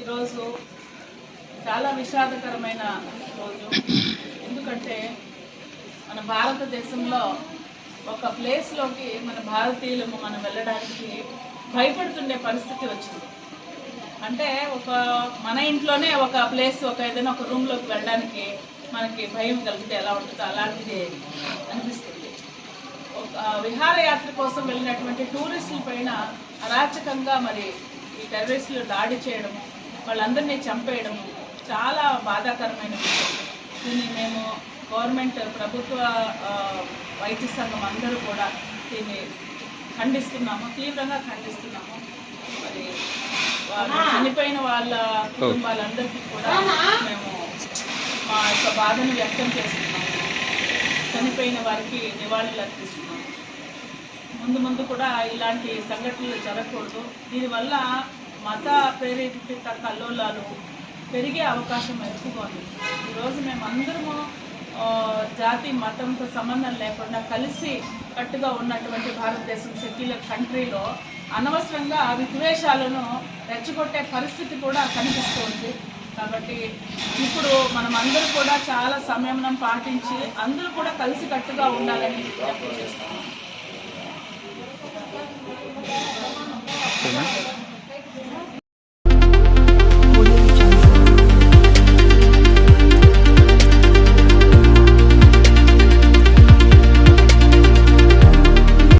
ఈరోజు చాలా విషాదకరమైన రోజు. ఎందుకంటే మన భారతదేశంలో ఒక ప్లేస్లోకి మన భారతీయులము మనం వెళ్ళడానికి భయపడుతుండే పరిస్థితి వచ్చింది. అంటే ఒక మన ఇంట్లోనే ఒక ప్లేస్ ఒక ఏదైనా ఒక రూమ్లోకి వెళ్ళడానికి మనకి భయం కలిగితే ఎలా ఉంటుందో అలాంటిది అనిపిస్తుంది. ఒక విహారయాత్ర కోసం వెళ్ళినటువంటి టూరిస్టుల పైన అరాచకంగా మరి ఈ టెర్రరిస్టులు దాడి చేయడం వాళ్ళందరినీ చంపేయడము చాలా బాధాకరమైన విషయం. దీన్ని మేము గవర్నమెంట్ ప్రభుత్వ వైద్య సంఘం అందరూ కూడా దీన్ని ఖండిస్తున్నాము తీవ్రంగా ఖండిస్తున్నాము. మరి చనిపోయిన వాళ్ళ కుటుంబాలందరికీ కూడా మేము మా యొక్క బాధను వ్యక్తం చేస్తున్నాము. చనిపోయిన వారికి నివాళులు అర్పిస్తున్నాము. ముందు ముందు కూడా ఇలాంటి సంఘటనలు జరగకూడదు. దీనివల్ల మత ప్రేరేపిత కల్లోలాలు పెరిగే అవకాశం ఎక్కువగా ఉంది. ఈరోజు మేము అందరము జాతి మతంతో సంబంధం లేకుండా కలిసి కట్టుగా ఉన్నటువంటి భారతదేశం సెక్యులర్ కంట్రీలో అనవసరంగా విద్వేషాలను రెచ్చగొట్టే పరిస్థితి కూడా కనిపిస్తుంది. కాబట్టి ఇప్పుడు మనం అందరూ కూడా చాలా సంయమనం పాటించి అందరూ కూడా కలిసి కట్టుగా ఉండాలని విజ్ఞప్తి చేస్తున్నాం.